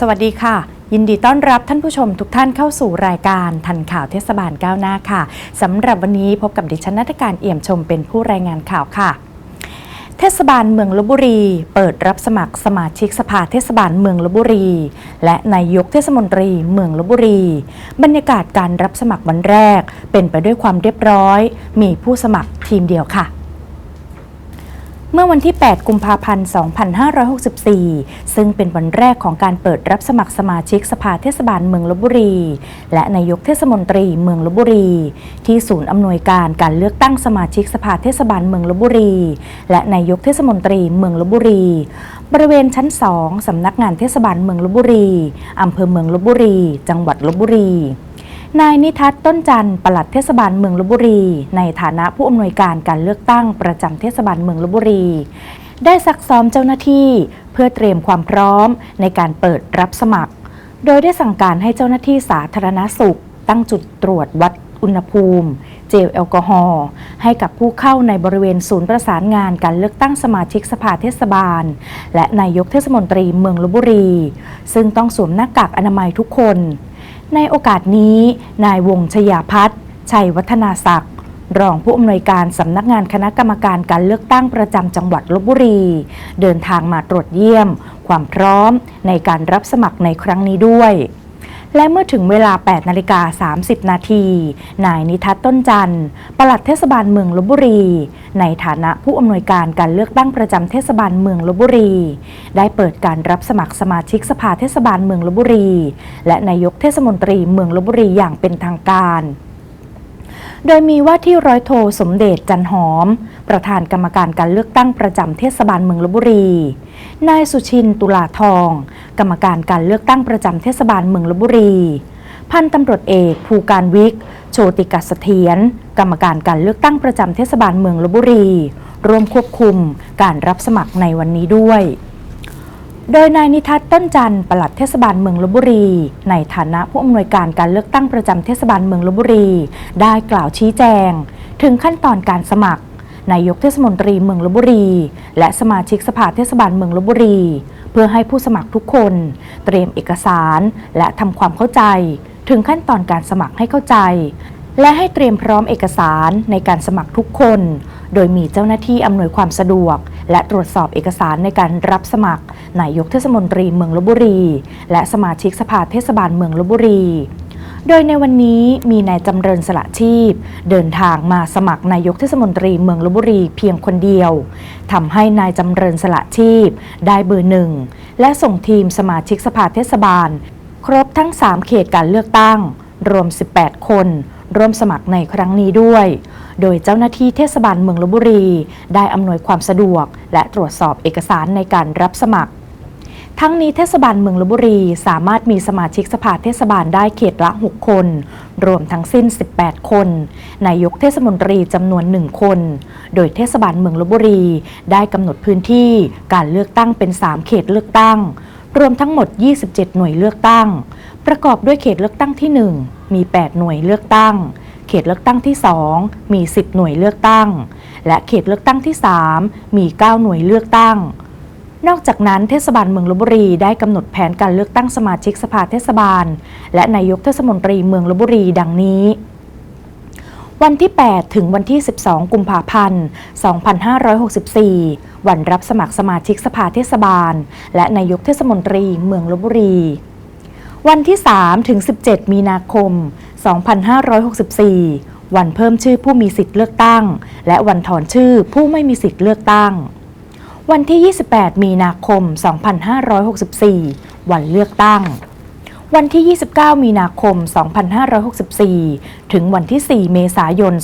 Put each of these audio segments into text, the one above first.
สวัสดีค่ะ ยินดีต้อนรับท่านผู้ชมทุกท่านเข้าสู่รายการทันข่าวเทศบาลก้าวหน้าค่ะสำหรับวันนี้พบกับดิฉันนัฐการเอี่ยมชมเป็นผู้รายงานข่าวค่ะ เทศบาลเมืองลบบุรี เปิดรับสมัครสมาชิกสภาเทศบาลเมืองลบบุรี และนายกเทศมนตรีเมืองลบบุรี บรรยากาศการรับสมัครวันแรก เป็นไปด้วยความเรียบร้อย มีผู้สมัครทีมเดียวค่ะ เมื่อวันที่ 8 กุมภาพันธ์ 2564 ซึ่งเป็นวันแรกของการเปิดรับสมัครสมาชิกสภาเทศบาลเมืองลบบุรี และนายกเทศมนตรีเมืองลบบุรี ที่ศูนย์อำนวยการการเลือกตั้งสมาชิกสภาเทศบาลเมืองลบบุรี และนายกเทศมนตรีเมืองลบบุรี บริเวณชั้น 2 สำนักงานเทศบาลเมืองลบบุรี อำเภอเมืองลบบุรี จังหวัดลบบุรี นายนิทัศน์ต้นจันทร์ปลัดเทศบาลเมืองลบบุรี ในฐานะผู้อำนวยการการเลือกตั้งประจำเทศบาลเมืองลบบุรี ได้ซักซ้อมเจ้าหน้าที่ เพื่อเตรียมความพร้อมในการเปิดรับสมัคร โดยได้สั่งการให้เจ้าหน้าที่สาธารณสุข ตั้งจุดตรวจวัดอุณหภูมิ เจลแอลกอฮอล์ให้กับผู้เข้าในบริเวณศูนย์ประสานงานการเลือกตั้งสมาชิกสภาเทศบาล และนายกเทศมนตรีเมืองลบบุรี ซึ่งต้องสวมหน้ากากอนามัยทุกคน ในโอกาสนี้ นายวงชยาพัฒน์ชัยวัฒนาศักดิ์รองผู้อำนวยการสำนักงานคณะกรรมการการเลือกตั้งประจำจังหวัดลบบุรี เดินทางมาตรวจเยี่ยม ความพร้อมในการรับสมัครในครั้งนี้ด้วย และเมื่อถึงเวลา 8 นาฬิกา 30 นาที นายนิทัศน์ต้นจันทร์ปลัดเทศบาลเมืองลบบุรี ในฐานะผู้อำนวยการการเลือกตั้งประจำเทศบาลเมืองลบบุรี ได้เปิดการรับสมัครสมาชิกสภาเทศบาลเมืองลบบุรี และนายกเทศมนตรีเมืองลบบุรีอย่างเป็นทางการ โดยมีว่าที่ร้อยโทสมเด็จจันหอม ประธานกรรมการการเลือกตั้งประจำเทศบาลเมืองลบบุรี นายสุชินตุลาทอง กรรมการการเลือกตั้งประจำเทศบาลเมืองลบบุรี พันตำรวจเอกภูการวิก โชติกัสเสถียรกรรมการการเลือกตั้งประจำเทศบาลเมืองลบบุรี ร่วมควบคุมการรับสมัครในวันนี้ด้วย โดยนายนิทัศน์ต้นจันทร์ปลัดเทศบาลเมืองลบบุรี ในฐานะผู้อำนวยการการเลือกตั้งประจำเทศบาลเมืองลบบุรี ได้กล่าวชี้แจง ถึงขั้นตอนการสมัครนายกเทศมนตรีเมืองลบบุรี และสมาชิกสภาเทศบาลเมืองลบบุรี เพื่อให้ผู้สมัครทุกคน เตรียมเอกสาร และทำความเข้าใจ ถึงขั้นตอนการสมัครให้เข้าใจ และให้เตรียมพร้อมเอกสารในการสมัครทุกคน โดยมีเจ้าหน้าที่อำนวยความสะดวก และตรวจสอบเอกสารในการรับสมัครนายกเทศมนตรีเมืองลบบุรี และสมาชิกสภาเทศบาลเมืองลบบุรี โดยในวันนี้มีนายจำเริญสละชีพ เดินทางมาสมัครนายกเทศมนตรีเมืองลบบุรีเพียงคนเดียวทำให้นายจำเริญสละชีพ ได้เบอร์หนึ่งและส่งทีมสมาชิกสภาเทศบาล ครบทั้ง 3 เขตการเลือกตั้ง รวม 18 คน ร่วมสมัครในครั้งนี้ด้วย โดยเจ้าหน้าที่เทศบาลเมืองลบบุรี ได้อำนวยความสะดวก และตรวจสอบเอกสารในการรับสมัคร ทั้งนี้เทศบาลเมืองลบบุรี สามารถมีสมาชิกสภาเทศบาลได้เขตละ 6 คน รวมทั้งสิ้น 18 คน นายกเทศมนตรีจำนวน 1 คน โดยเทศบาลเมืองลบบุรี ได้กำหนดพื้นที่การเลือกตั้งเป็น 3 เขตเลือกตั้งรวมทั้งหมด 27 หน่วยเลือกตั้ง ประกอบด้วยเขตเลือกตั้งที่ 1 มี 8 หน่วยเลือกตั้ง เขตเลือกตั้งที่ 2 มี 10 หน่วยเลือกตั้ง และเขตเลือกตั้งที่ 3 มี 9 หน่วยเลือกตั้ง นอกจากนั้นเทศบาลเมืองลบบุรีได้กำหนดแผนการเลือกตั้งสมาชิกสภาเทศบาล และนายกเทศมนตรีเมืองลบบุรีดังนี้วันที่ 8 ถึงวันที่ 12 กุมภาพันธ์ 2564 วันรับสมัครสมาชิกสภาเทศบาล และนายกเทศมนตรีเมืองลบบุรี วันที่ 3 ถึง 17 มีนาคม 2564 วันเพิ่มชื่อผู้มีสิทธิ์เลือกตั้ง และวันถอนชื่อผู้ไม่มีสิทธิ์เลือกตั้ง วันที่ 28 มีนาคม 2564 วันเลือกตั้ง วันที่ 29 มีนาคม 2564 ถึงวันที่ 4 เมษายน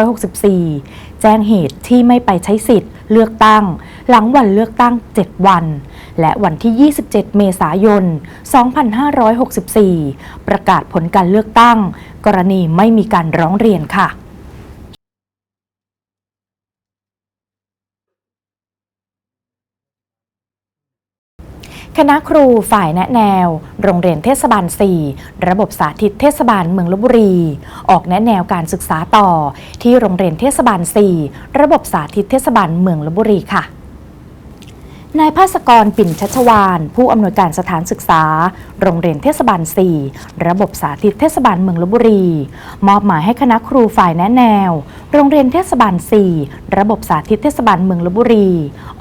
2564 แจ้งเหตุที่ไม่ไปใช้สิทธิ์เลือกตั้ง หลังวันเลือกตั้ง 7 วัน และวันที่ 27 เมษายน 2564 ประกาศผลการเลือกตั้ง กรณีไม่มีการร้องเรียนค่ะคณะครูฝ่ายแนะแนว โรงเรียนเทศบาล 4 ระบบสาธิตเทศบาลเมืองลบบุรี ออกแนะแนวการศึกษาต่อ ที่โรงเรียนเทศบาล 4 ระบบสาธิตเทศบาลเมืองลบบุรีค่ะ นายภาสกรปิ่นชัชวาน ผู้อำนวยการสถานศึกษา โรงเรียนเทศบาล 4 ระบบสาธิตเทศบาลเมืองลบบุรี มอบหมายให้คณะครูฝ่ายแนะแนว โรงเรียนเทศบาล 4 ระบบสาธิตเทศบาลเมืองลบบุรี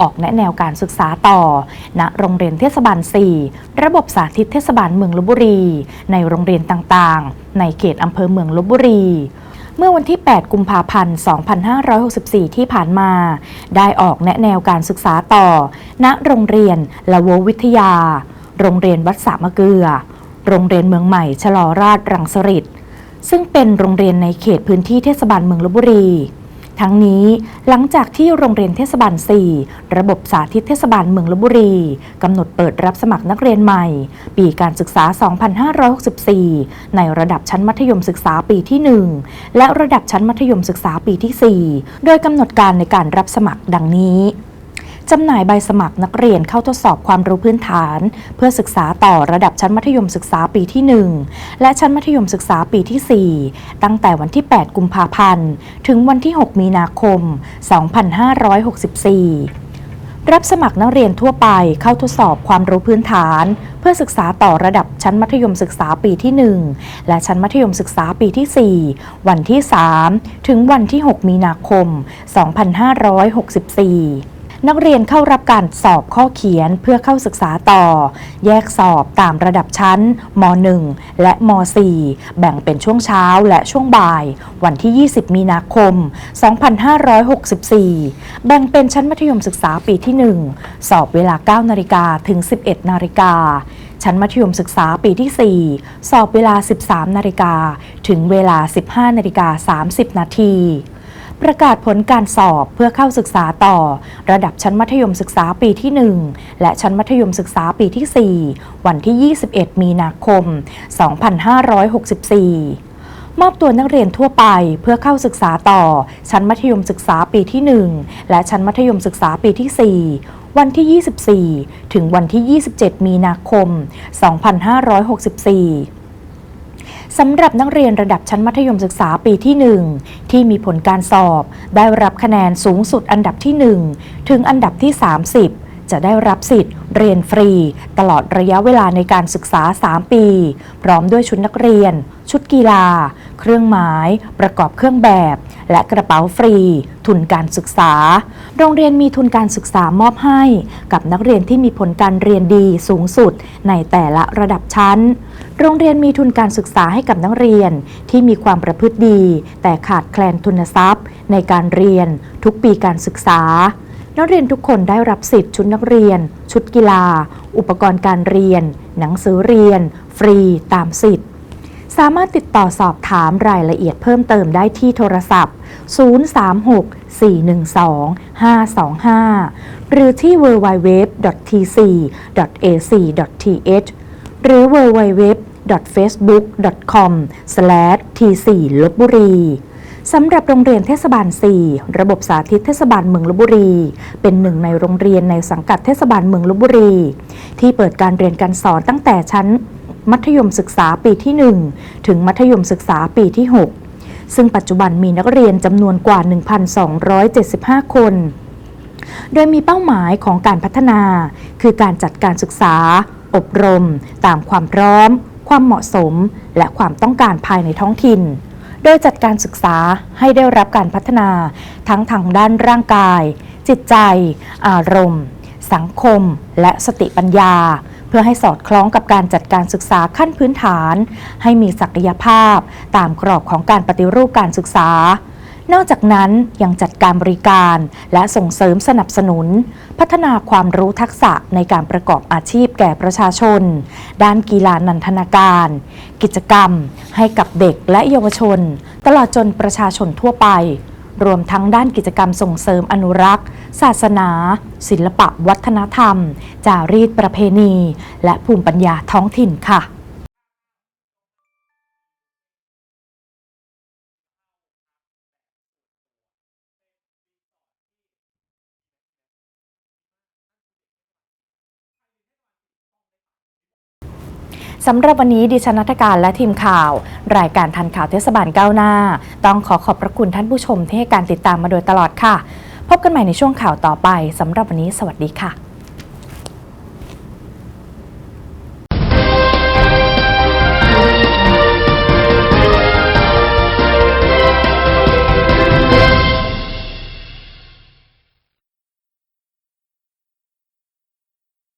ออกแนะแนวการศึกษาต่อ ณโรงเรียนเทศบาล 4 ระบบสาธิตเทศบาลเมืองลบบุรี ในโรงเรียนต่างๆ ในเขตอำเภอเมืองลบบุรี เมื่อวันที่ 8 กุมภาพันธ์ 2564 ที่ผ่านมา ได้ออกแนะแนวการศึกษาต่อ ณ โรงเรียนละโววิทยา โรงเรียนวัดสามะเกลือ โรงเรียนเมืองใหม่ชลอราชรังสฤษซึ่งเป็นโรงเรียนในเขตพื้นที่เทศบาลเมืองลบบุรี ทั้งนี้หลังจากที่โรงเรียนเทศบาล 4 ระบบสาธิตเทศบาลเมืองลบบุรีกำหนดเปิดรับสมัครนักเรียนใหม่ ปีการศึกษา 2564 ในระดับชั้นมัธยมศึกษาปีที่ 1 และระดับชั้นมัธยมศึกษาปีที่ 4 โดยกำหนดการในการรับสมัครดังนี้ จำหน่ายใบสมัครนักเรียนเข้าทดสอบความรู้พื้นฐาน เพื่อศึกษาต่อระดับชั้นมัธยมศึกษาปีที่ 1 และชั้นมัธยมศึกษาปีที่ 4 ตั้งแต่วันที่ 8 กุมภาพันธ์ ถึงวันที่ 6 มีนาคม 2564รับสมัครนักเรียนทั่วไปเข้าทดสอบความรู้พื้นฐาน เพื่อศึกษาต่อระดับชั้นมัธยมศึกษาปีที่ 1 และชั้นมัธยมศึกษาปีที่ 4 วันที่ 3 ถึงวันที่ 6 มีนาคม 2564 นักเรียนเข้ารับการสอบข้อเขียนเพื่อเข้าศึกษาต่อ แยกสอบตามระดับชั้นม .1 และม .4 แบ่งเป็นช่วงเช้าและช่วงบ่าย วันที่ 20 มีนาคม 2564 แบ่งเป็นชั้นมัธยมศึกษาปีที่ 1 สอบเวลา 9 นาฬิกาถึง 11 นาฬิกาชั้นมัธยมศึกษาปีที่ 4 สอบเวลา 13 นาฬิกา ถึงเวลา 15 นาฬิกา 30 นาที ประกาศผลการสอบเพื่อเข้าศึกษาต่อ ระดับชั้นมัธยมศึกษาปีที่ 1 และชั้นมัธยมศึกษาปีที่ 4 วันที่ 21 มีนาคม 2564มอบตัวนักเรียนทั่วไปเพื่อเข้าศึกษาต่อ ชั้นมัธยมศึกษาปีที่ 1 และชั้นมัธยมศึกษาปีที่ 4 วันที่ 24 ถึงวันที่ 27 มีนาคม 2564 สำหรับนักเรียนระดับชั้นมัธยมศึกษาปีที่ 1 ที่มีผลการสอบ ได้รับคะแนนสูงสุดอันดับที่ 1 ถึงอันดับที่ 30 จะได้รับสิทธิ์ เรียนฟรี ตลอดระยะเวลาในการศึกษา 3 ปี พร้อมด้วยชุดนักเรียน ชุดกีฬา เครื่องหมาย ประกอบเครื่องแบบ และกระเป๋าฟรี ทุนการศึกษา โรงเรียนมีทุนการศึกษามอบให้ กับนักเรียนที่มีผลการเรียนดีสูงสุดในแต่ละระดับชั้น โรงเรียนมีทุนการศึกษาให้กับนักเรียนที่มีความประพฤติดี แต่ขาดแคลนทุนทรัพย์ ในการเรียนทุกปีการศึกษา นักเรียนทุกคนได้รับสิทธิ์ชุดนักเรียน ชุดกีฬา อุปกรณ์การเรียน หนังสือเรียน ฟรีตามสิทธิ์ สามารถติดต่อสอบถามรายละเอียดเพิ่มเติมได้ที่โทรศัพท์ 036-412-525 หรือที่ www.tc.ac.th หรือ www.facebook.com/tc ลบบุรี สำหรับโรงเรียนเทศบาล 4 ระบบสาธิตเทศบาลเมืองลบบุรี เป็นหนึ่งในโรงเรียนในสังกัดเทศบาลเมืองลบบุรี ที่เปิดการเรียนการสอนตั้งแต่ชั้น มัธยมศึกษาปีที่ 1 ถึงมัธยมศึกษาปีที่ 6 ซึ่งปัจจุบันมีนักเรียนจำนวนกว่า 1,275 คน โดยมีเป้าหมายของการพัฒนา คือการจัดการศึกษา อบรม ตามความพร้อม ความเหมาะสม และความต้องการภายในท้องถิ่น โดยจัดการศึกษาให้ได้รับการพัฒนาทั้งทางด้านร่างกาย จิตใจ อารมณ์ สังคม และสติปัญญา เพื่อให้สอดคล้องกับการจัดการศึกษาขั้นพื้นฐาน ให้มีศักยภาพ ตามกรอบของการปฏิรูปการศึกษา นอกจากนั้นยังจัดการบริการ และส่งเสริมสนับสนุน พัฒนาความรู้ทักษะในการประกอบอาชีพแก่ประชาชน ด้านกีฬานันทนาการ กิจกรรมให้กับเด็กและเยาวชน ตลอดจนประชาชนทั่วไป รวมทั้งด้านกิจกรรมส่งเสริมอนุรักษ์ ศาสนา ศิลปะวัฒนธรรม จารีตประเพณี และภูมิปัญญาท้องถิ่นค่ะ สำหรับวันนี้ดิฉันนัทการและทีมข่าว รายการทันข่าวเทศบาลก้าวหน้า ต้องขอขอบพระคุณท่านผู้ชมที่ให้การติดตามมาโดยตลอดค่ะ พบกันใหม่ในช่วงข่าวต่อไปสำหรับวันนี้สวัสดีค่ะ